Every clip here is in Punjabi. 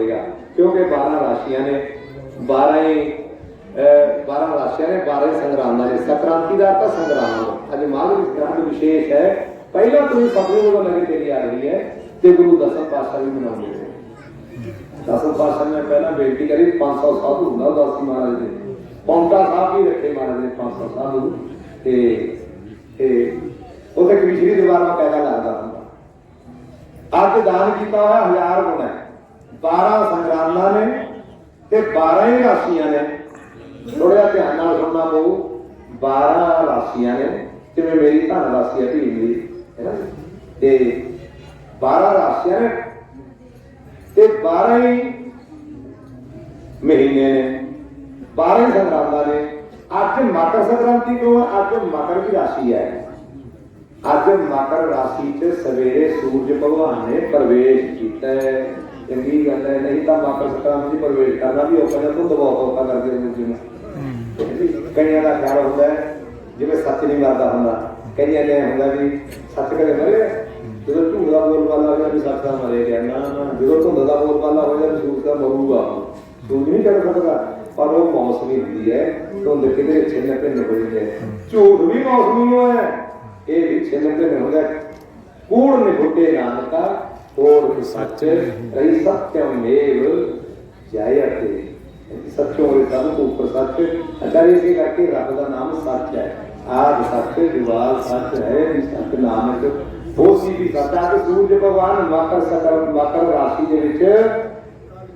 ਦੇਗਾ ਕਿਉਂਕਿ 12 ਰਾਸ਼ੀਆਂ ਨੇ 12 ਹੀ 12 ਰਾਸ਼ੀਆਂ ਨੇ 12 ਸੰਗਰਾਮਾਂ ਨੇ। ਸੰਕ੍ਰਾਂਤੀ ਦਾ ਤਾਂ ਸੰਗਰਾਮ ਅੱਜ ਮਾਘ ਗ੍ਰੰਥ ਵਿਸ਼ੇਸ਼ ਹੈ। ਪਹਿਲਾਂ ਤੋਂ ਸਤਿਗੁਰੂ ਵੱਲੋਂ ਲੱਗੀ ਤੇਰੀ ਆ ਰਹੀ ਹੈ ਤੇ ਗੁਰੂ ਦਸਮ ਪਾਤਸ਼ਾਹ ਵੀ ਮਨਾਉਂਦੇ ਨੇ। ਦਸਮ ਪਾਤਸ਼ਾਹ ਨੇ ਪਹਿਲਾਂ ਬੇਨਤੀ ਕਰੀ 500 ਸਾਧੂ ਹੁੰਦਾ ਉਦਾਸੀ ਮਹਾਰਾਜ ਦੇ। ਪੌਂਟਾ ਸਾਹਿਬ ਵੀ ਰੱਖੇ ਮਹਾਰਾਜ ਨੇ 500 ਸਾਧੂ। ਤੇ ਤੇ ਉਹਦੇ ਕ੍ਰਿਸ਼ਨੀ ਦਰਬਾਰ ਮਾ ਪੈਦਾ ਲੱਗਦਾ ਹੁੰਦਾ। ਅੱਜ ਦਾਨ ਕੀਤਾ ਹੋਇਆ ਹਜ਼ਾਰ ਗੁਣਾ ਹੈ। 12 ਸੰਗਰਾਮਾਂ ਨੇ ਤੇ 12 ਹੀ ਰਾਸ਼ੀਆਂ ਨੇ। ਥੋੜਾ ਧਿਆਨ ਨਾਲ ਸੁਣਨਾ ਪਊ। 12 ਰਾਸ਼ੀਆਂ ਨੇ। ਜਿਵੇਂ ਮੇਰੀ ਧਨ ਰਾਸ਼ੀ ਹੈ, ਧੀ ਮੇਰੀ, ਹੈ ਨਾ? ਤੇ 12 ਰਾਸ਼ੀਆਂ ਨੇ। ਤੇ 12 ਹੀ ਮਹੀਨੇ ਨੇ। 12 ਹੀ ਸੰਗਰਾਮਾਂ ਨੇ। ਅੱਜ ਮਕਰ ਸੰਕ੍ਰਾਂਤੀ ਤੋਂ ਅੱਜ ਮਕਰ ਦੀ ਰਾਸ਼ੀ ਹੈ। ਅੱਜ ਮਕਰ ਰਾਸ਼ੀ 'ਚ ਸਵੇਰੇ ਸੂਰਜ ਭਗਵਾਨ ਨੇ ਪ੍ਰਵੇਸ਼ ਕੀਤਾ ਹੈ। ਚੰਗੀ ਗੱਲ ਹੈ ਨਹੀਂ ਤਾਂ ਮਕਰ ਸੰਕ੍ਰਾਂਤੀ 'ਚ ਪ੍ਰਵੇਸ਼ ਕਰਨਾ ਵੀ ਔਖਾ ਜਾਂ ਤੋਂ ਦਬਾਅ ਔਖਾ ਕਰਦੇ ਹੁੰਦੇ ਜਿਵੇਂ ਕਈਆਂ ਦਾ ਖਿਆਲ ਹੁੰਦਾ ਹੈ ਜਿਵੇਂ ਸੱਚ ਨਹੀਂ ਮਰਦਾ ਹੁੰਦਾ। ਕਈਆਂ ਨੇ ਹੁੰਦਾ ਵੀ ਸੱਚ ਕਦੇ ਮਰੇ। ਜਦੋਂ ਝੂਠ ਦਾ ਬੋਲ ਬਾਲਾ ਹੋਇਆ ਵੀ ਸੱਚ ਦਾ ਮਰੇ ਗਿਆ। ਨਾ ਨਾ ਜਦੋਂ ਧੁੰਦ ਦਾ ਬੋਲ ਬਾਲਾ ਹੋਇਆ ਵੀ ਝੂਠ ਦਾ ਮਰੂਗਾ। ਝੂਠ ਨਹੀਂ ਕਰ ਸਕਦਾ ਪਰ ਉਹ ਮੌਸਮੀ ਹੁੰਦੀ ਹੈ। ਧੁੰਦ ਕਿਤੇ ਛਿੰਨ ਭਿੰਨ ਹੋ ਜਾਂਦੀ ਹੈ। ਝੂਠ ਵੀ ਮੌਸਮੀ ਹੈ ਇਹ ਵੀ ਛਿੰਨ ਭਿੰਨ ਹੁੰਦਾ ਹੈ ਕੂੜ ਨਿਭੁੱਟੇ ਨਾਨਕਾ ਕੋੜ ਸੱਚ ਰਹੀ ਸਤਿਅਮ ਮੇਵ ਜਾਇਤੇ ਸੱਚੋ ਹੋਏ ਸਭ ਤੋਂ ਉੱਪਰ ਸੱਚ ਅਚਾਰੀ ਇਸੇ ਕਰਕੇ ਰੱਬ ਦਾ ਨਾਮ ਸੱਚ ਹੈ ਆਦ ਸੱਚ ਜਵਾਲ ਸੱਚ ਹੈ ਸੱਚ ਨਾਮਕ ਉਹ ਸੀ ਵੀ ਸੱਚਾ ਤੇ ਸੂਰਜ ਭਗਵਾਨ ਮਕਰ ਸਕਰ ਮਕਰ ਰਾਸ਼ੀ ਦੇ ਵਿੱਚ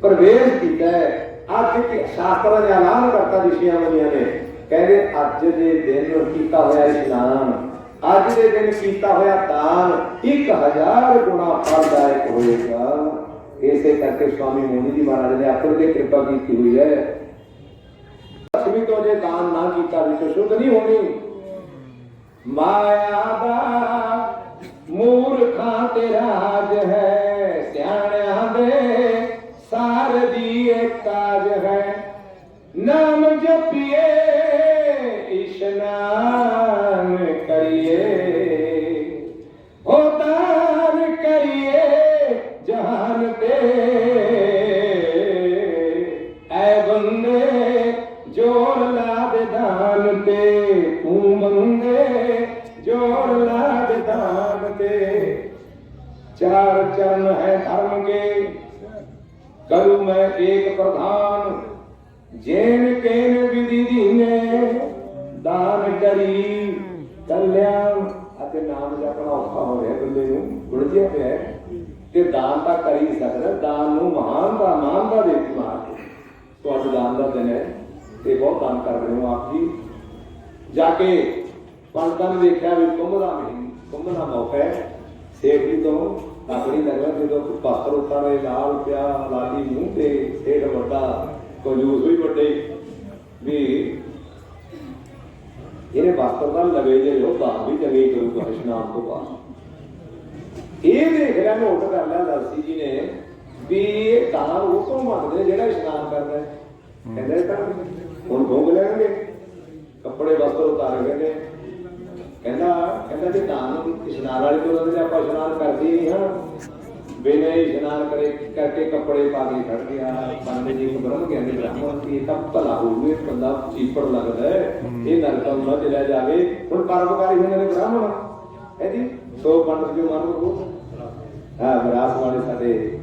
ਪ੍ਰਵੇਸ਼ ਕੀਤਾ ਹੈ ਅੱਜ ਕਿ ਸ਼ਾਸਤਰਾਂ ਨੇ ਐਲਾਨ ਕਰਤਾ ਰਿਸ਼ੀਆਂ ਮੁਨੀਆਂ ਨੇ ਕਹਿੰਦੇ ਅੱਜ ਦੇ ਦਿਨ ਕੀਤਾ ਹੋਇਆ ਇਸ਼ਨਾਨ ਅੱਜ ਦੇ ਦਿਨ ਕੀਤਾ ਹੋਇਆ ਦਾਨ 1000 ਗੁਣਾ ਫਲਦਾਇਕ ਹੋਏਗਾ। ਇਸੇ ਕਰਕੇ ਸਵਾਮੀ ਮੋਨੀ ਜੀ ਮਹਾਰਾਜ ਨੇ ਆਪਰ ਤੇ ਕਿਰਪਾ ਕੀਤੀ ਹੋਈ ਹੈ। ਲక్ష్ਮੀ ਤੋਂ ਜੇ ਦਾਨ ਨਾ ਕੀਤਾ, ਵੀ ਤਾਂ ਸ਼ੁੱਧ ਨਹੀਂ ਹੋਣੀ। ਮਾਇਆ ਦਾ ਤੇ ਤੂੰ ਮੰਗੇ ਜੋੜ ਲਾ ਦਾਨ ਤੇ। ਚਾਰ ਚਰਨ ਹੈ ਧਰਮ ਕੇ ਕਰੂ ਮੈਂ ਏਕ ਪ੍ਰਧਾਨ, ਜੇਨ ਕੇਨ ਵਿਧੀ ਦੀਨੇ। ਦਾਨ ਕਰੀ ਕਲਿਆਣ ਅਤੇ ਨਾਮ ਜਪਣਾ ਔਖਾ ਹੋ ਰਿਹਾ ਬੰਦੇ ਨੂੰ ਗੁੜਜਿਆ ਪਿਆ। ਤੇ ਦਾਨ ਤਾਂ ਕਰ ਹੀ ਸਕਦਾ, ਦਾਨ ਨੂੰ ਮਹਾਨ ਦਾ, ਮਾਨ ਦਾ ਦੇ ਮਾਰ ਕੇ ਸੋ ਦਾਨ ਦਾ ਦਿਨ ਹੈ, ਤੇ ਬਹੁਤ ਦਾਨ ਕਰ ਰਹੇ ਹੋ ਆਪ ਜੀ। ਜਾ ਕੇ ਪੰਡਤਾਂ ਨੇ ਦੇਖਿਆ ਵੀ ਕੁੰਭ ਦਾ ਮਹੀਨਾ ਕੁੰਭ ਦਾ ਮੌਕਾ ਹੈ। ਸੇਠ ਤੋਂ, ਆਪਣੀ ਨਗਰ ਜਦੋਂ ਕੋਈ ਪਾਸਰ ਉਤਾਰੇ ਲਾਲ ਪਿਆ, ਲਾਲੀ ਮੂੰਹ ਤੇ ਸੇਠ ਵੱਡਾ, ਕੰਜੂਸ ਵੀ ਵੱਡੇ। ਵੀ ਇਹਨੇ ਵਸਤਰ ਨਾਲ ਲਵੇ ਜੇ ਲੋ ਤਾਂ ਵੀ ਚੰਗੀ ਕਰੂਗਾ ਇਸ਼ਨਾਨ ਤੋਂ ਬਾਅਦ। ਇਹ ਦੇਖ ਰਿਹਾ ਨੋਟ ਕਰ ਲਿਆ ਦਰਸੀ ਜੀ ਨੇ, ਵੀ ਇਹ ਦਾਨ ਉਹ ਤੋਂ ਮੰਗਦੇ ਜਿਹੜਾ ਇਸ਼ਨਾਨ ਕਰਦਾ ਹੈ। ਕਹਿੰਦੇ ਤਾਂ ਹੁਣ ਭੋਗ ਲੈਣਗੇ। ਕੱਪੜੇ ਵਸਤਰ ਉਤਾਰੇ ਗਏ ਨੇ ਕਹਿੰਦਾ ਕਹਿੰਦਾ ਜੇ ਦਾਨ ਇਸ਼ਨਾਨ ਵਾਲੇ ਤੋਂ ਉਹਦੇ ਆਪਾਂ ਇਸ਼ਨਾਨ ਕਰਦੇ ਹੀ ਹਾਂ। ਬਿਨਾਂ ਇਸ਼ਨਾਨ ਕਰੇ ਕਰਕੇ ਕੱਪੜੇ ਪਾ ਕੇ ਖੜ ਗਿਆ। ਪੰਡਿਤ ਜੀ ਨੂੰ ਬ੍ਰਹਮ ਗਿਆਨੀ ਬ੍ਰਾਹਮਣ ਕੀ ਇਹ ਤਾਂ ਭਲਾ ਹੋਊਗਾ ਬੰਦਾ ਚੀਪੜ ਲੱਗਦਾ ਹੈ। ਇਹ ਨਰਕਾਂ ਨੂੰ ਨਾ ਚਲਿਆ ਜਾਵੇ ਹੁਣ ਪਰਮਕਾਰੀ ਹੁੰਦੇ ਨੇ ਬ੍ਰਾਹਮਣ ਹੈ ਜੀ? ਸੋ ਪੰਡਿਤ ਜੀ ਮਨ ਨੂੰ ਹਾਂ ਵਿਰਾਸ ਵਾਲੇ ਸਾਡੇ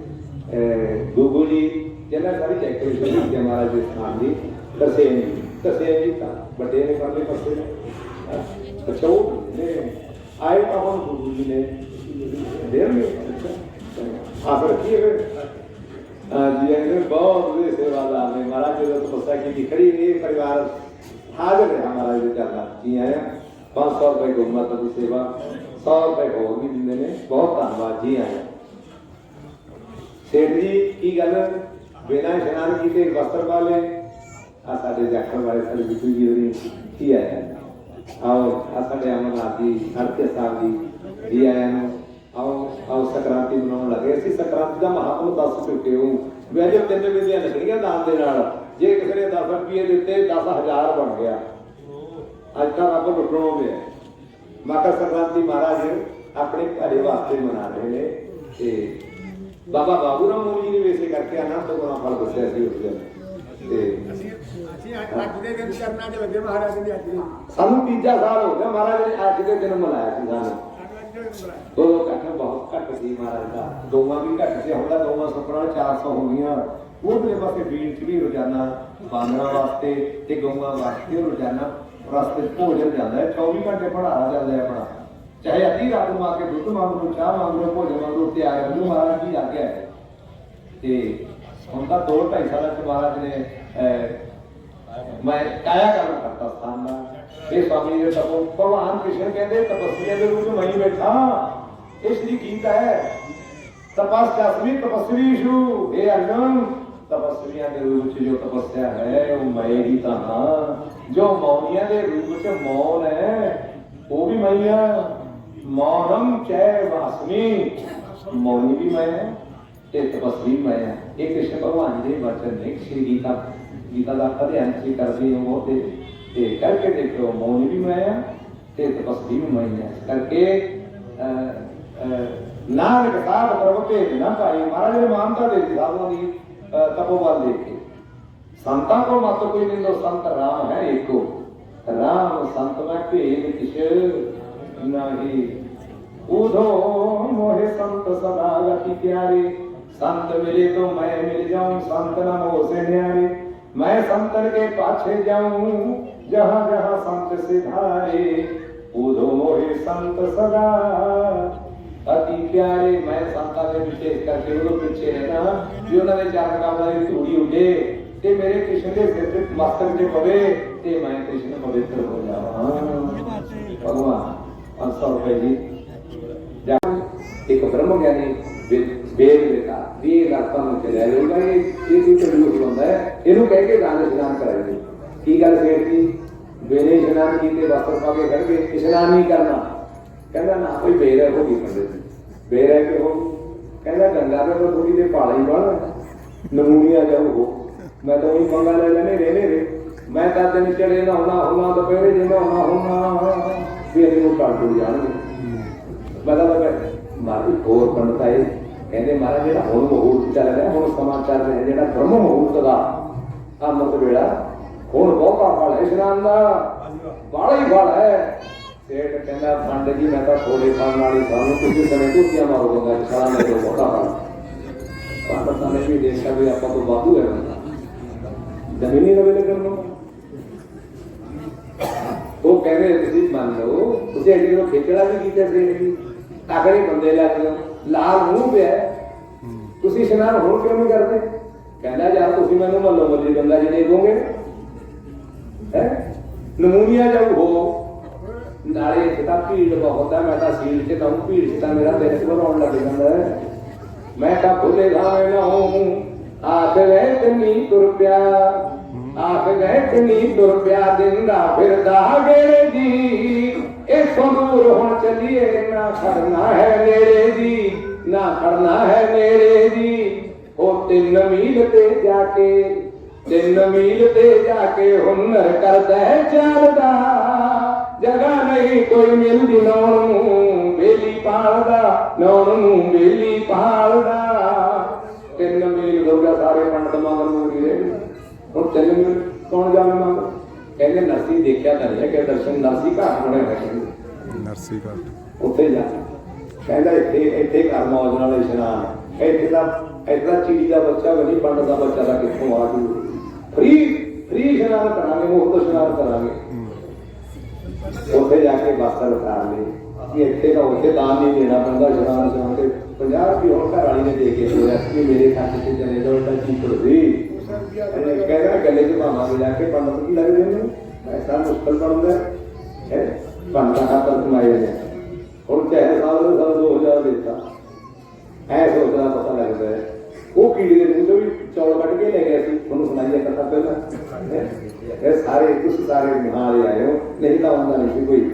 ਗੁੱਗੂ ਜੀ ਜਿਹਨਾਂ ਸਾਰੀ ਡੈਕੋਰੇਸ਼ਨ ਕੀਤੀ ਮਹਾਰਾਜ ਦੇ ਸਥਾਨ ਦੀ ਤਰਸੇਮ ਜੀ ਤਰਸੇਮ ਜੀ ਤਾਂ ਵੱਡੇ ਨੇ ਕਰਲੇ ਪਾਸੇ ਨੇ। ਅੱਛਾ, ਉਹ ਨੇ। ਆਏ ਤਾਂ ਹੁਣ ਗੁਰੂ ਜੀ ਨੇ। ਦੇਰ ਨੇ ਆ ਫਿਰ ਕੀ ਹੈ ਆ ਜੀ ਇਹਨੇ ਬਹੁਤ ਵੀ ਸੇਵਾਦਾਰ ਨੇ ਮਹਾਰਾਜ ਜਦੋਂ ਤਪੱਸਿਆ ਕੀਤੀ ਖੜੀ ਇਹ ਪਰਿਵਾਰ ਹਾਜ਼ਰ ਹੈ ਮਹਾਰਾਜ ਦੇ ਚਰਨਾਂ ਕੀ ਆਇਆ। 500 ਰੁਪਏ ਗੁਰਮਤ ਦੀ ਸੇਵਾ। 100 ਰੁਪਏ ਹੋਰ ਵੀ ਦਿੰਦੇ ਨੇ। ਬਹੁਤ ਧੰਨਵਾਦ, ਜੀ ਆਇਆ। ਸੇਠ ਜੀ, ਕੀ ਗੱਲ? ਬਿਨਾਂ ਇਸ਼ਨਾਨ ਕੀਤੇ ਵਸਤਰ ਵਾਲੇ ਆ ਸਾਡੇ ਜਾਖੜ ਵਾਲੇ ਸਾਡੇ ਬਿੱਟੂ ਜੀ ਹੋਰੀ ਕੀ ਆਇਆ ਆਓ ਆ ਸਾਡੇ ਅਮਰਨਾਥ ਜੀ ਹਰਕੇ ਸਾਹਿਬ ਜੀ ਜੀ ਆਇਆਂ ਨੂੰ ਆਓ ਆਓ ਸਕਰਾਂਤੀ ਮਨਾਉਣ ਲੱਗੇ ਸੀ ਸਕਰਾਂਤੀ ਦਾ ਮਹਾਤਮ ਦੱਸ ਚੁੱਕੇ ਹੋ ਵੀ ਅਜੇ ਤਿੰਨ ਵਿਧੀਆਂ ਲੱਗਣੀਆਂ ਦਾਨ ਦੇ ਨਾਲ ਜੇ ਕਿਸੇ ਨੇ 10 ਰੁਪਏ ਦਿੱਤੇ 10000 ਬਣ ਗਿਆ ਅੱਜ ਤਾਂ ਰੱਬ ਲੁੱਟਣੋਂ ਪਿਆ ਮਕਰ ਸੰਕ੍ਰਾਂਤੀ ਮਹਾਰਾਜ ਆਪਣੇ ਘਰੇ ਵਾਸਤੇ ਮਨਾ ਰਹੇ ਨੇ ਤੇ ਬਾਬਾ ਬਾਬੂ ਰਾਮ ਜੀ ਨੇ ਵੇਸੇ ਕਰਕੇ ਆਨੰਦ ਗੁਣਾ ਫਲ ਦੱਸਿਆ ਸੀ ਉਸ ਦਿਨ ਤੇ ਅਸੀਂ ਅਸੀਂ ਅੱਜ ਦੇ ਦਿਨ ਕਰਨਾ ਦੇ ਲੱਗੇ ਮਹਾਰਾਜ ਦੀ ਅੱਜ ਸਾਨੂੰ ਤੀਜਾ ਸਾਲ ਹੋ ਗਿਆ ਮਹਾਰਾਜ ਨੇ ਅੱਜ ਦੇ ਦਿਨ ਮਨਾਇਆ ਸੀ ਸਾਨੂੰ ਉਦੋਂ ਘੱਟ, ਬਹੁਤ ਘੱਟ ਸੀ ਮਹਾਰਾਜ ਦਾ। ਦੋਵਾਂ ਵੀ ਘੱਟ ਸੀ, ਹੁਣ ਦੋਵਾਂ ਸੁਪਨਾ 400 ਹੋ ਗਈਆਂ ਉਧਰਲੇ ਪਾਸੇ ਬੀੜ ਚ ਵੀ ਰੋਜ਼ਾਨਾ ਬਾਂਦਰਾਂ ਵਾਸਤੇ ਤੇ ਗਊਆਂ ਵਾਸਤੇ ਰੋਜ਼ਾਨਾ ਰਸਤੇ 'ਚ ਭੋਜਨ ਜਾਂਦਾ ਹੈ। 24 ਘੰਟੇ ਭੰਡਾਰਾ ਚੱਲਦਾ ਹੈ ਆਪਣਾ। ਚਾਹੇ ਅੱਧੀ ਰਾਤ ਨੂੰ ਆ ਕੇ ਦੁੱਧ ਮੰਗ ਲਓ ਚਾਹ ਮੰਗ ਲਓ ਭੋਜਨ ਮੰਗ ਲਓ ਤਿਆਰ ਹੋ। ਮਹਾਰਾਜ ਦੀ ਆਗਿਆ ਹੈ। ਤੇ ਹੁਣ ਤਾਂ 2 2.5 ਸਾਲਾਂ ਚ ਮਹਾਰਾਜ ਨੇ ਅਹ, ਮੈਂ ਕਾਇਆ ਕਰਮ ਕਰਤਾ ਸਥਾਨ ਦਾ ਇਹ ਸਵਾਮੀ ਜੀ ਦਾ ਤਪੋ ਭਗਵਾਨ ਕ੍ਰਿਸ਼ਨ ਕਹਿੰਦੇ ਤਪਸਵੀਆਂ ਦੇ ਰੂਪ ਵਿੱਚ ਮੈਂ ਹੀ ਬੈਠਾ ਇਹ ਸ਼੍ਰੀ ਗੀਤਾ ਹੈ ਤਪਸਵੀ ਤਪਸਵੀਸ਼ੂ ਇਹ ਅਰਜਨ ਤਪਸਵੀਆਂ ਦੇ ਰੂਪ ਵਿੱਚ ਜੋ ਤਪੱਸਿਆ ਹੈ ਉਹ ਮੈਂ ਹੀ ਤਾਂ ਹਾਂ ਜੋ ਮੌਨੀਆਂ ਦੇ ਰੂਪ ਵਿੱਚ ਮੌਨ ਹੈ ਉਹ ਵੀ ਮੈਂ ਤੇ ਤਪਸਵੀ ਮੈਂ ਹਾਂ ਇਹ ਕ੍ਰਿਸ਼ਨ ਭਗਵਾਨ ਜੀ ਦੇ ਵਚਨ ਨੇ ਸ਼੍ਰੀ ਗੀਤਾ ਗੀਤਾ ਦਾ ਅਧਿਐਨ ਸੀ ਕਰਦੇ ਹੋ ਤੇ ਤੇ ਕਰਕੇ ਦੇਖੋ ਮੌਨੀ ਵੀ ਮੈਂ ਤੇ ਤਪਸਵੀ ਵੀ ਮੈਂ ਕਰਕੇ ਅਹ, ਅਹ, ਨਾਨਕ ਨਾ ਪਾਈ ਮਹਾਰਾਜ ਨੇ ਮਾਨਤਾ ਦੇ ਦਿੱਤੀ ਸਾਧੂਆਂ ਦੀ ਤਪੋਬਲ ਦੇਖ ਕੇ। ਸੰਤਾਂ ਕੋ ਮਤ ਕੋਈ ਨਹੀਂ ਲੋ ਸੰਤ ਰਾਮ ਹੈ ਏਕੋ ਰਾਮ ਸੰਤ ਮੈਂ ਭੇਦ ਕਿਛ ਨਹੀਂ। ਉਧੋ ਮੋਹਿ ਸੰਤ ਸਦਾ ਗਤੀ ਪਿਆਰੇ। संत मिले तो मैं मिल जाऊँ, संत न से न्यारे। मैं संतन के पाछे जाऊँ, जहाँ जहाँ संत सिधारे। पूजो मोहे संत सदा। अति प्यारे, मैं संता दे पीछे करके उनको पीछे रहना जो उन्होंने चार का हमारी तूड़ी उठे, ते मेरे कृष्ण के सिर मस्तक जे पवे, ते मैं कृष्ण पवित्र हो जावा भगवान और सब जी। जान एक ब्रह्म ज्ञानी ਇੱਕ ਬ੍ਰਹਮ ਵੀ ਇਹ ਰਸਤਾ ਨੂੰ ਚਲਿਆ ਜਾਊਗਾ। ਇਹ ਇਹ ਕੋਈ ਤਬਲੀਗ ਹੁੰਦਾ ਹੈ। ਇਹਨੂੰ ਕਹਿ ਕੇ ਦਾਨ ਇਸ਼ਨਾਨ ਕਰਾਂਗੇ ਕੀ ਗੱਲ ਫੇਰ ਕੀ ਵੇਲੇ ਇਸ਼ਨਾਨ ਕੀਤੇ ਵਸਤਰ ਪਾ ਕੇ ਖੜ ਗਏ ਇਸ਼ਨਾਨ ਨਹੀਂ ਕਰਨਾ। ਕਹਿੰਦਾ, ਨਾ ਕੋਈ ਬੇਰ ਹੋ ਗਈ ਪੰਡਿਤ ਜੀ ਬੇਰ ਹੈ ਕਿ ਉਹ? ਕਹਿੰਦਾ, ਗੰਗਾ ਦੇ ਤੋਂ ਥੋੜੀ ਦੇ ਪਾਲਾ ਹੀ ਬਣ। ਨਮੂਨੀਆ ਜਾਊ ਮੈਂ ਤਾਂ ਉਹੀ ਪੰਗਾ ਲੈ ਲੈਣੇ ਰਹਿਣੇ ਰੇ ਮੈਂ ਤਾਂ ਦਿਨ ਚੜੇ ਨਾ ਹੋਣਾ ਹੋਣਾ, ਦੁਪਹਿਰੇ ਜੇ ਨਾ ਹੋਣਾ ਹੋਣਾ ਵੀ ਇਹਨੂੰ ਟਾਲ ਜਾਣਗੇ। ਬੜਾ ਬੜਾ ਮਾਰੂ ਹੋਰ ਪੰਡਤ ਆਏ। ਕਹਿੰਦੇ ਮਹਾਰਾਜ, ਜਿਹੜਾ ਹੁਣ ਮਹੂਰਤ ਚੱਲ ਰਿਹਾ, ਹੁਣ ਸਮਾਂ ਚੱਲ ਰਿਹਾ, ਜਿਹੜਾ ਬ੍ਰਹਮ ਮਹੂਰਤ ਦਾ ਅੰਮ੍ਰਿਤ ਵੇਲਾ, ਹੁਣ ਬਹੁਤਾ ਫਲ ਹੈ, ਇਸ਼ਨਾਨ ਦਾ। ਬਾੜਾ ਹੀ ਫਲ ਹੈ। ਸੇਠ ਕਹਿੰਦਾ ਪੰਡਤ ਜੀ, ਮੈਂ ਤਾਂ ਥੋੜੇ ਫਲ ਨਾਲ ਸਾਨੂੰ ਤੁਸੀਂ ਸਮੇਂ ਕੁੱਤੀਆਂ ਮਾਰ ਦੋਗਾ ਸਾਰਾ ਬਹੁਤਾ ਫਲ ਪੰਡਤਾਂ ਨੇ ਵੀ ਦੇਖਿਆ ਵੀ ਆਪਾਂ ਤੋਂ ਵਾਧੂ ਹੈ ਜ਼ਮੀਨੀ ਨਵੇਂ ਕਰਨ ਨੂੰ। ਉਹ ਕਹਿੰਦੇ, ਤੁਸੀਂ ਮੰਨ ਲਓ, ਤੁਸੀਂ ਐਡੀ ਨੂੰ ਖੇਚੜਾ ਵੀ ਕੀਤਾ ਸੀ ਤਗੜੇ ਬੰਦੇ ਲੱਗ ਗਏ ਲਾਲ ਮੂੰਹ ਪਿਆ ਤੁਸੀਂ ਇਸ਼ਨਾਨ ਹੋਰ ਕਿਉਂ ਨਹੀਂ ਕਰਦੇ? ਕਹਿੰਦਾ, ਯਾਰ, ਤੁਸੀਂ ਮੈਨੂੰ ਮੱਲੋ ਮੱਲੀ ਬੰਦਾ ਜਿਹਨੇ ਕਹੋਗੇ ਹੈ? ਨਮੂਨੀਆ ਜਾਊ, ਹੋ। ਨਾਲੇ ਇੱਥੇ ਤਾਂ ਭੀੜ ਬਹੁਤ ਹੈ ਮੈਂ ਤਾਂ ਸੀਲ ਤੇ ਤਾਂ ਭੀੜ ਚ ਤਾਂ ਮੇਰਾ ਦਿਲ ਘਬਰਾਉਣ ਲੱਗ ਜਾਂਦਾ ਮੈਂ ਤਾਂ ਭੁੱਲੇ ਧਾਵੇਂ ਨਾ ਹੂੰ ਆਖ ਗਏ ਕਿੰਨੀ ਤੁਰ ਪਿਆ ਆਖ ਗਏ ਕਿੰਨੀ ਤੁਰ ਪਿਆ ਦਿਨ ਦਾ ਫਿਰਦਾ ਗੇੜੇ ਇਹ ਹੁਣ ਚੱਲੀਏ, ਨਾ ਖੜਨਾ ਹੈ ਨੇੜੇ ਜੀ ਨਾ ਖੜਨਾ ਹੈ ਨੇੜੇ ਜੀ ਉਹ ਤਿੰਨ ਮੀਲ ਤੇ ਜਾ ਕੇ, ਤਿੰਨ ਮੀਲ ਤੇ ਜਾ ਕੇ ਹੁਨਰ ਕਰਦਾ ਹੈ ਚੱਲਦਾ ਜਗਾ ਨਹੀਂ ਕੋਈ ਮਿਲਦੀ ਨੌਣ ਨੂੰ, ਬੇਲੀ ਪਾਲਦਾ, ਨੌਣ ਨੂੰ ਬੇਲੀ ਪਾਲਦਾ। ਤਿੰਨ ਮੀਲ ਹੋ ਗਿਆ ਸਾਰੇ ਪੰਡਤ ਮਗਰ ਨੂੰ ਗਏ ਹੁਣ ਤਿੰਨ ਮੀਲ, ਕੌਣ ਜਾਵੇ ਮੰਗ ਕਹਿੰਦੇ ਨਰਸੀ ਦੇਖਿਆ ਤਾਂ ਨਹੀਂ ਕਿ ਦਰਸ਼ਨ ਨਰਸੀ ਘਾਟ ਬਣੇ ਹੋਏ ਨਰਸੀ ਘਾਟ। ਉੱਥੇ ਜਾ ਕਹਿੰਦਾ ਇੱਥੇ ਇੱਥੇ ਕਰ ਮੌਜ ਨਾਲ ਇਸ਼ਨਾਨ ਇੱਥੇ ਦਾ ਇੱਥੇ ਚਿੜੀ ਦਾ ਬੱਚਾ ਵਲੀ ਪੰਡਤ ਦਾ ਬੱਚਾ ਦਾ ਕਿੱਥੋਂ ਆ ਜੂ? ਫ੍ਰੀ ਫ੍ਰੀ ਇਸ਼ਨਾਨ ਕਰਾਂਗੇ ਮੁਫਤ ਇਸ਼ਨਾਨ ਕਰਾਂਗੇ। ਉੱਥੇ ਜਾ ਕੇ ਬਾਸਰ ਉਤਾਰ ਲਏ ਕਿ ਇੱਥੇ ਦਾ ਉੱਥੇ ਦਾਨ ਨਹੀਂ ਦੇਣਾ ਪੈਂਦਾ ਇਸ਼ਨਾਨ ਜਾਣ ਤੇ। 50 ਰੁਪਏ ਹੁਣ ਘਰ ਵਾਲੀ ਨੇ ਦੇ ਕੇ ਹੋਇਆ ਕਿ ਮੇਰੇ ਖਾਤੇ 'ਚ ਚਲੇ ਜਾਓ ਤਾਂ ਕੀ ਕਰਦੀ ਇਹਨੇ ਕਹਿੰਦਾ ਗੱਲੇ 'ਚ ਭਾਵਾਂਗੇ ਜਾ ਕੇ ਪੰਡਤ ਕੀ ਲੱਗਦੇ ਨੇ? ਐਸਾ ਮੁਸ਼ਕਲ ਬਣਦਾ ਹੈ। ਪੰਡਤਾਂ ਦਾ ਤਾਂ ਕਮਾਏ ਨੇ ਹੁਣ ਚਾਹੇ ਸਾਲ ਦੇ ਸਾਲ 2000 ਦਿੱਤਾ। ਐ ਸੋਚਦਾ ਪਤਾ ਲੱਗਦਾ ਹੈ। ਉਹ ਕੀੜੇ ਦੇ ਮੂੰਹ ਤੋਂ ਵੀ ਚੌਲ ਕੱਢ ਕੇ ਲੈ ਗਿਆ ਸੀ। ਉਹਨੂੰ ਸੁਣਾਈਏ ਕਥਾ ਪਹਿਲਾਂ? ਇਹ ਸਾਰੇ ਤੁਸੀਂ ਸਾਰੇ ਨਿਹਾਲ ਆਏ ਹੋ। ਨਹੀਂ ਤਾਂ ਹੁੰਦਾ ਨਹੀਂ ਕੋਈ।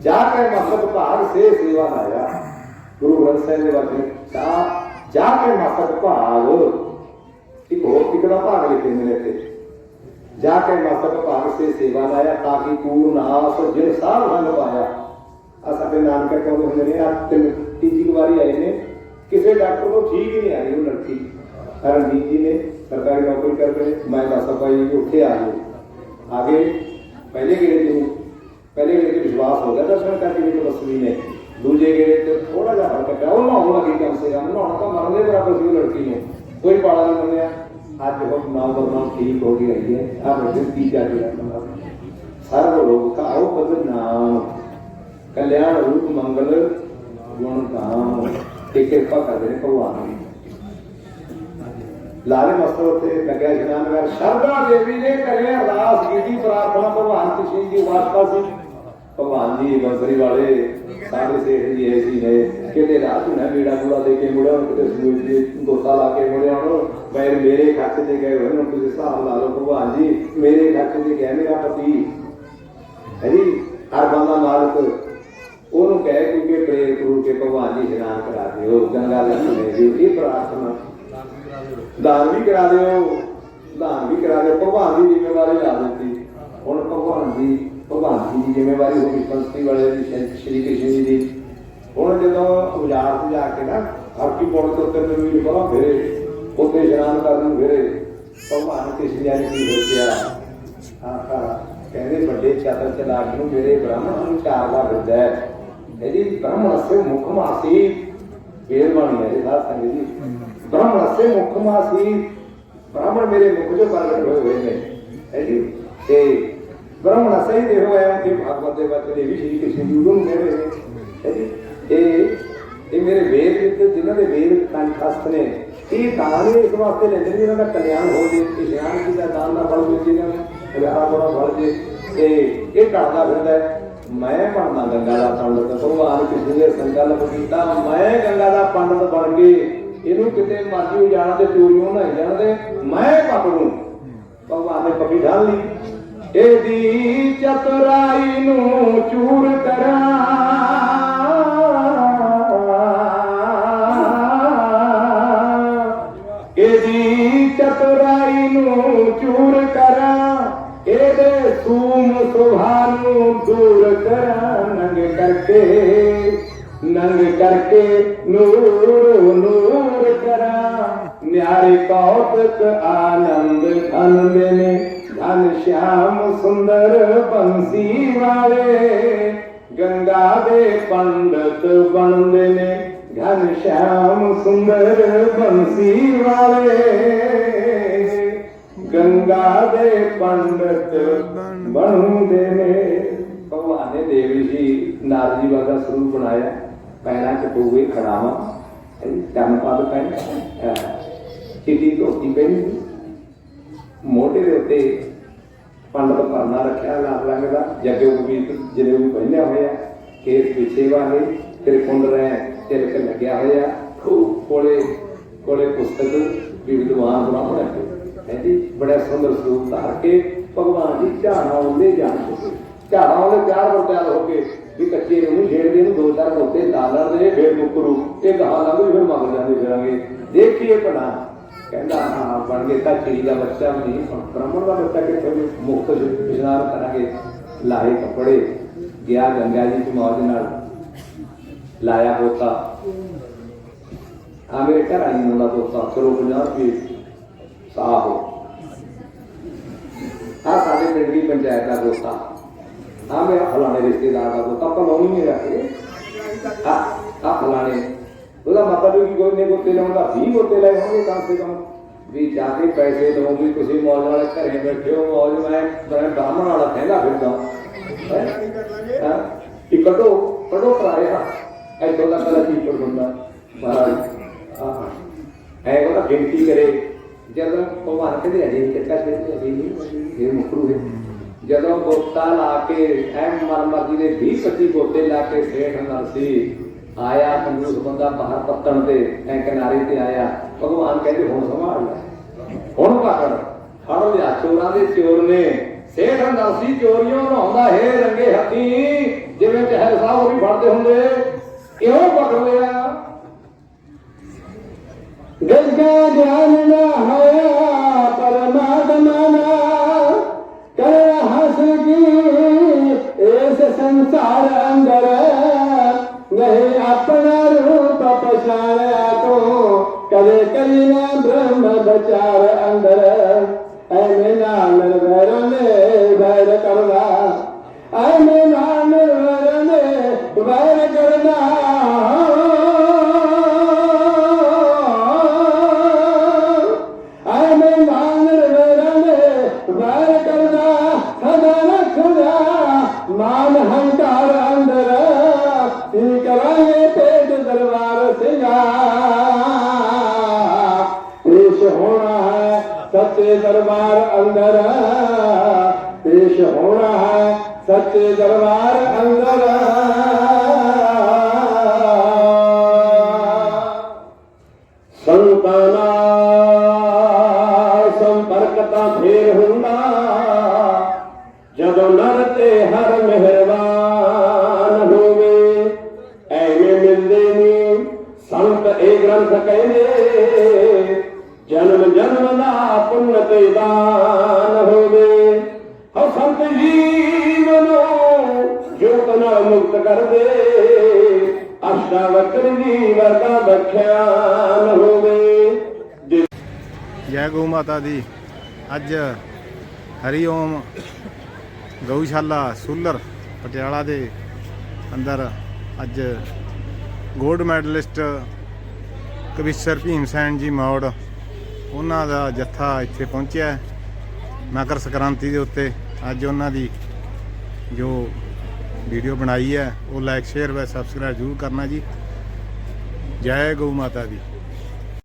ਜਾ ਕੇ ਮਸਤਕ ਭਾਗ ਸੇ ਸੇਵਾ ਲਾਇਆ। ਗੁਰੂ ਗ੍ਰੰਥ ਸਾਹਿਬ ਦੇ ਵਚਨ ਜਾ ਕੇ ਮਸਤਕ ਭਾਗ ਇੱਕ ਹੋਰ ਟਿਕੜਾ ਭਾਗ ਲਿਖੇ ਮਿਲੇ ਤੇ ਜਾ ਕੇ ਮਸਤਕ ਭਾਗ ਸੇ ਸੇਵਾ ਲਾਇਆ ਤਾਂ ਕਿ ਪੂਰਨ ਆਸ ਜਿਨ ਸਾਧ ਸੰਗ ਪਾਇਆ ਆ ਸਾਡੇ ਨਾਨਕ ਕਹਿੰਦੇ ਹੁੰਦੇ ਨੇ ਆ ਤਿੰਨ ਤੀਜੀ ਕੁ ਵਾਰੀ ਆਏ ਨੇ ਕਿਸੇ ਡਾਕਟਰ ਤੋਂ ਠੀਕ ਹੀ ਨਹੀਂ ਆ ਰਹੀ ਉਹ ਲੜਕੀ ਰਣਜੀਤ ਜੀ ਨੇ ਸਰਕਾਰੀ ਨੌਕਰੀ ਕਰ ਰਹੇ ਮੈਂ ਦੱਸ ਪਾਈ ਕਿ ਉੱਥੇ ਆ ਗਏ ਆਗੇ ਪਹਿਲੇ ਗੇੜੇ ਨੂੰ ਪਹਿਲੇ ਗੇੜੇ ਤੇ ਵਿਸ਼ਵਾਸ ਹੋ ਗਿਆ ਦਰਸ਼ਨ ਕਰਕੇ ਵੀ ਤਸਵੀ ਨੇ ਦੂਜੇ ਗੇੜੇ ਤੇ ਥੋੜਾ ਜਿਹਾ ਫ਼ਰਕ ਪਿਆ ਉਹ ਨਹਾਉਣ ਲੱਗੀ ਕਮ ਸੇ ਕਮ ਨਹਾਉਣ ਤਾਂ ਮਰਨ ਦੇ ਬਰਾਬਰ ਸੀ ਉਹ ਲੜਕੀ ਨੂੰ ਕੋਈ ਪਾਲਾ ਨਹੀਂ ਮੰਨਿਆ ਅੱਜ ਉਹ ਨਾਮ ਬਰਨਾਮ ਠੀਕ ਹੋ ਗਈ ਰਹੀ ਹੈ ਆ ਬੜੇ ਕੀ ਜਾ ਰਿਹਾ ਸਰਵ ਰੋਗ ਕਾ ਆਉ ਪਦ ਨਾਮ ਕਲਿਆਣ ਰੂਪ ਮੰਗਲ, ਗੁਣ ਤੇ ਲੱਗਿਆ ਇਸ਼ਨਾਨ ਕਰ ਸ਼ਰਧਾ ਦੇਵੀ ਨੇ ਕਰੇ ਅਰਦਾਸ ਕੀਤੀ, ਪ੍ਰਾਰਥਨਾ ਭਗਵਾਨ ਕ੍ਰਿਸ਼ਨ ਦੀ ਵਾਸਤਾ ਸੀ। ਭਗਵਾਨ ਜੀ ਬੰਸਰੀ ਵਾਲੇ, ਸਾਡੇ ਸੇਠ ਜੀ ਐਸੀ ਨੇ। ਕਿਤੇ ਰਾਤ ਨੂੰ ਵੀੜਾ ਪੂਰਾ ਦੇ ਕੇ ਮੁੜਿਆ ਹੁਣ ਕਿਤੇ ਸੂਰਜ ਜੀ ਗੋਤਾ ਲਾ ਕੇ ਮੁੜਿਆ ਹੁਣ ਮੈਂ ਮੇਰੇ ਖਾਤੇ ਤੇ ਗਏ ਹੋਏ ਤੁਸੀਂ ਹਿਸਾਬ ਲਾ ਲਓ ਭਗਵਾਨ ਜੀ, ਮੇਰੇ ਖਾਤੇ ਤੇ ਗਿਆ ਮੇਰਾ ਪਤੀ। ਹੈ ਜੀ, ਹਰ ਬੰਦਾ ਮਾਲਕ। ਉਹਨੂੰ ਕਹਿ ਕਿ ਪ੍ਰੇਰ ਕਰੂ ਕੇ ਭਗਵਾਨ ਜੀ ਇਸ਼ਨਾਨ ਕਰਾ ਦਿਓ। ਗੰਗਾ ਲక్ష్ਮੀ ਜੀ, ਇਹ ਪ੍ਰਾਰਥਨਾ। ਦਾਨ ਵੀ ਕਰਾ ਦਿਓ, ਦਾਨ ਵੀ ਕਰਾ ਦਿਓ, ਭਗਵਾਨ ਦੀ ਜ਼ਿੰਮੇਵਾਰੀ ਲਾ ਦਿੱਤੀ। ਹੁਣ ਭਗਵਾਨ ਦੀ, ਭਗਵਾਨ ਜੀ ਦੀ ਜ਼ਿੰਮੇਵਾਰੀ ਹੋ ਗਈ ਸੰਸਤੀ ਵਾਲੇ ਦੀ ਸ਼੍ਰੀ ਕ੍ਰਿਸ਼ਨ ਜੀ ਦੀ। ਹੁਣ ਜਦੋਂ ਉਜਾੜ ਤੇ ਜਾ ਕੇ ਨਾ ਹਰਕੀ ਪੌੜ ਤੋਂ ਉੱਤੇ ਨਵੀਰ ਬੜਾ ਫਿਰੇ ਉੱਤੇ ਇਸ਼ਨਾਨ ਕਰਨ ਨੂੰ ਫਿਰੇ ਭਗਵਾਨ ਕ੍ਰਿਸ਼ਨ ਨੇ ਕੀ ਸੋਚਿਆ ਆਹਾ ਕਹਿੰਦੇ ਵੱਡੇ ਚਾਤਰ ਚਲਾਕ ਨੂੰ ਮੇਰੇ ਬ੍ਰਾਹਮਣ ਨੂੰ ਚਾਰਦਾ ਫਿਰਦਾ ਹੈ। ਇਹਦੀ ਬ੍ਰਾਹਮਣ ਸੇ ਮੁਖ ਮਾਸੀ, ਫੇਰ ਬਾਣੀ ਹੈ ਇਹ ਸਾਧ ਸੰਗਤ ਜੀ। ਬ੍ਰਾਹਮਣ ਸੇ ਮੁਖ ਮਾਸੀ, ਬ੍ਰਾਹਮਣ ਮੇਰੇ ਮੁਖ ਜੋ ਪ੍ਰਗਟ ਹੋਏ ਹੋਏ ਨੇ। ਹੈ ਤੇ ਬ੍ਰਾਹਮਣ ਸਹੀ ਦੇ ਹੋਇਆ ਕਿ ਭਾਗਵਤ ਦੇ ਵਚਨ ਇਹ ਵੀ ਸ਼੍ਰੀ ਕ੍ਰਿਸ਼ਨ ਜੀ ਨੂੰ ਕਹਿੰਦੇ ਨੇ। ਹੈ ਇਹ ਇਹ ਮੇਰੇ ਵੇਦ ਵਿੱਚ, ਜਿਨ੍ਹਾਂ ਦੇ ਵੇਦ ਕੰਠਸਥ ਨੇ, ਇਹ ਦਾਨ ਇਸ ਵਾਸਤੇ ਲੈਂਦੇ ਨੇ ਇਹਨਾਂ ਦਾ ਕਲਿਆਣ ਹੋ ਜੇ ਇਸ਼ਨਾਨ ਜੀ ਦਾ ਦਾਨ ਦਾ ਫਲ ਮਿਲ ਜੇ ਇਹਨਾਂ ਨੂੰ ਰਿਆ ਬੜਾ ਫਲ ਜੇ, ਤੇ ਇਹ ਢਾਲਦਾ ਫਿਰਦਾ ਮੈਂ ਬਣਨਾ ਗੰਗਾ ਦਾ ਪੰਡਤ, ਭਗਵਾਨ ਕਿਸੇ ਦੇ ਸੰਕਲਪ ਕੀਤਾ, ਮੈਂ ਗੰਗਾ ਦਾ ਪੰਡਤ ਬਣ ਕੇ, ਇਹਨੂੰ ਕਿਤੇ ਮਰਜ਼ੀ ਜਾਣ ਤੇ ਚੋਰੀਆਂ ਨਾ ਜਾਣਦੇ ਮੈਂ ਪਕੜੂ ਭਗਵਾਨ ਨੇ ਪੱਕੀ ਢਾਲ ਲਈ। ਇਹਦੀ ਚਤੁਰਾਈ ਨੂੰ ਚੂਰ ਕਰਾਂ ਕਰਕੇ, ਨੰਗ ਕਰਕੇ ਨੂਰ ਨੂਰ ਕਰਾਂ। ਨਿਆਰੇ ਕੌਤਕ ਆਨੰਦ ਘਨ ਨੇ ਧਨ ਸ਼ਾਮ ਸੁੰਦਰ ਬੰਸੀ ਵਾਲੇ। ਗੰਗਾ ਦੇ ਪੰਡਤ ਬਣਦੇ ਨੇ ਘਨ ਸ਼ਾਮ ਸੁੰਦਰ ਬੰਸੀ ਵਾਲੇ। ਗੰਗਾ ਦੇ ਪੰਡਤ ਬਣਦੇ ਨੇ। ਭਗਵਾਨ ਨੇ ਦੇਵੀ ਜੀ ਨਾਰਦ ਜੀ ਵਰਗਾ ਸਰੂਪ ਬਣਾਇਆ। ਪੈਰਾਂ ਚ ਪੂਏ ਖੜਾਵਾ। ਕੰਨ ਪਾਦ ਪੈਣ ਚਿੱਟੀ ਧੋਤੀ ਪਹਿਨੀ ਮੋਢੇ ਦੇ ਉੱਤੇ ਪੰਡਤ ਪਰਨਾ ਰੱਖਿਆ ਲਾਲ ਰੰਗ ਦਾ। ਜੱਗੇ ਉਪਵੀਤ ਜਿਹੜੇ ਵੀ ਪਹਿਨਿਆ ਹੋਇਆ ਕੇਸ ਪਿੱਛੇ ਵਾਲੇ ਤੇਰੇ ਕੁੰਡ ਰਹਿ ਤਿਲਕ ਲੱਗਿਆ ਹੋਇਆ। ਖੂਬ ਕੋਲੇ ਕੋਲੇ ਪੁਸਤਕ ਵੀ ਵਿਦਵਾਨ ਬ੍ਰਾਹਮਣ ਹੈ ਜੀ, ਬੜਾ ਸੁੰਦਰ ਸਰੂਪ ਧਾਰ ਕੇ ਭਗਵਾਨ ਜੀ ਝਾੜਾ ਆਉਂਦੇ ਜਾਣ ਚੁੱਕੇ ਝਾੜਾ ਉਹਦੇ ਪਿਆਰ ਵਰਤਿਆਰ ਹੋ ਕੇ ਵੀ ਕੱਚੇ ਨੂੰ ਛੇੜਦੇ ਨੂੰ ਦੋ ਚਾਰ ਬੋਤੇ ਡਾਲਰ ਦੇ ਫੇਰ ਮੁਕਰੂ ਇਹ ਗਾਹ ਲੰਘੂ ਫਿਰ ਮਗਰ ਜਾਂਦੇ ਫਿਰਾਂਗੇ। ਦੇਖੀਏ ਭਲਾ। ਕਹਿੰਦਾ, ਹਾਂ ਬਣ ਕੇ ਤਾਂ ਚੀਜ਼ ਦਾ ਬੱਚਾ ਨਹੀਂ ਬ੍ਰਾਹਮਣ ਦਾ ਬੱਚਾ ਕਿੱਥੇ ਮੁਕਤ ਇਸ਼ਨਾਨ ਕਰਾਂਗੇ। ਲਾਏ ਕੱਪੜੇ, ਗਿਆ ਗੰਗਾ ਜੀ ਦੀ ਮੌਜ ਨਾਲ। ਲਾਇਆ ਹੋਤਾ ਆ ਮੇਰੇ ਘਰ ਆਈ ਮੁੰਡਾ ਦੋਸਤਾ ਚਲੋ 50 ਰੁਪਏ। ਸਾਹ ਆ ਸਾਡੇ ਪਿੰਡ ਦੀ ਪੰਚਾਇਤ ਦਾ ਦੋਸਤਾ ਆ ਮੇਰਾ ਫਲਾਣੇ ਰਿਸ਼ਤੇਦਾਰ ਦਾ ਦੋਸਤਾ ਆਪਾਂ ਲਾਉਣੀ ਨਹੀਂ ਰੱਖਦੇ ਆ ਆ ਫਲਾਣੇ। ਉਹਦਾ ਮਤਲਬ ਵੀ ਕੋਈ ਨੇ ਗੋਤੇ ਲਾਉਂਦਾ 20 ਗੋਤੇ ਲਏ ਹੋਣਗੇ ਕਮ ਸੇ ਕਮ। ਵੀ ਜਾ ਕੇ ਪੈਸੇ ਲਓ ਤੁਸੀਂ ਮੌਜ ਵਾਲੇ ਘਰੇ ਬੈਠੇ ਹੋ, ਮੌਜ ਮੈਂ ਮੈਂ ਬ੍ਰਾਹਮਣ ਵਾਲਾ ਕਹਿੰਦਾ ਫਿਰਦਾ। ਹਾਂ? ਇਹ ਕਢੋ ਕਢੋ ਕਰਾਇਆ ਐਦੋਂ ਦਾ ਕਲਾ ਕੀ ਹੁੰਦਾ ਮਹਾਰਾਜ ਆਹ ਐ ਉਹਦਾ ਬੇਨਤੀ ਕਰੇ ਜਦੋਂ ਭਗਵਾਨ ਕਹਿੰਦੇ ਅਜੇ ਚੱਕਾ ਤੇ ਅਜੇ ਨਹੀਂ ਇਹ ਮੁਕਰੂ ਹੈ ਜਦੋਂ ਗੋਤਾ ਲਾ ਕੇ ਐ ਮਰਮਰ ਜੀ ਦੇ 20 25 ਗੋਤੇ ਲਾ ਕੇ ਸੇਠ ਨਰਸੀ ਆਇਆ ਕੰਜੂਸ ਬੰਦਾ ਬਾਹਰ ਪੱਤਣ ਤੇ, ਐ ਕਿਨਾਰੇ ਤੇ ਆਇਆ, ਭਗਵਾਨ ਕਹਿੰਦੇ, ਹੁਣ ਸੰਭਾਲ ਲੈ, ਹੁਣ ਪਕੜ, ਫੜ ਲਿਆ, ਚੋਰਾਂ ਦੇ ਚੋਰ ਨੇ ਸੇਠ ਨਰਸੀ ਚੋਰੀਆਂ ਨਹਾਉਂਦਾ, ਹੈ ਰੰਗੇ ਹੱਥੀ, ਜਿਵੇਂ ਚਹਿਲ ਸਾਹਿਬ ਉਹ ਵੀ ਫੜਦੇ ਹੁੰਦੇ ਵੈਰ ਸੰਤਾਂ ਸੰਪਰਕ ਤਾਂ ਫੇਰ ਹੁੰਦਾ। ਜਦੋਂ ਨਰ ਤੇ ਹਰ ਮਿਹਰਬਾਨ ਹੋਵੇ, ਐਵੇਂ ਮਿਲਦੇ ਨਹੀਂ ਸੰਤ ਇਹ ਗ੍ਰੰਥ ਕਹਿੰਦੇ ਜਨਮ ਜਨਮ ਦਾ ਪੁੰਨ ਤੇ ਦਾਨ ਹੋਵੇ। ਹਉ ਸੰਤ ਜੀਵਨ ਜੋਤ ਨਾਲ ਮੁਕਤ ਕਰਦੇ, ਅਸ਼ਟਾਵਕਰ ਜੀ ਵਰਗਾ ਬਖਿਆਨ ਹੋਵੇ। ਜੈ ਗਊ ਮਾਤਾ ਦੀ। ਅੱਜ ਹਰੀ ਓਮ ਗਊਸ਼ਾਲਾ ਸੂਲਰ ਪਟਿਆਲਾ ਦੇ ਅੰਦਰ ਅੱਜ ਗੋਲਡ ਮੈਡਲਿਸਟ ਕਵਿਸ਼ਰ ਭੀਮ ਸੈਨ ਜੀ ਮੌੜ ਉਹਨਾਂ ਦਾ ਜੱਥਾ ਇੱਥੇ ਪਹੁੰਚਿਆ ਮਕਰ ਸੰਕ੍ਰਾਂਤੀ ਦੇ ਉੱਤੇ ਅੱਜ ਉਹਨਾਂ ਦੀ ਜੋ ਵੀਡੀਓ ਬਣਾਈ ਹੈ, ਉਹ ਲਾਈਕ ਸ਼ੇਅਰ và ਸਬਸਕ੍ਰਾਈਬ ਜ਼ਰੂਰ ਕਰਨਾ ਜੀ। ਜੈ ਗਊ ਮਾਤਾ ਦੀ।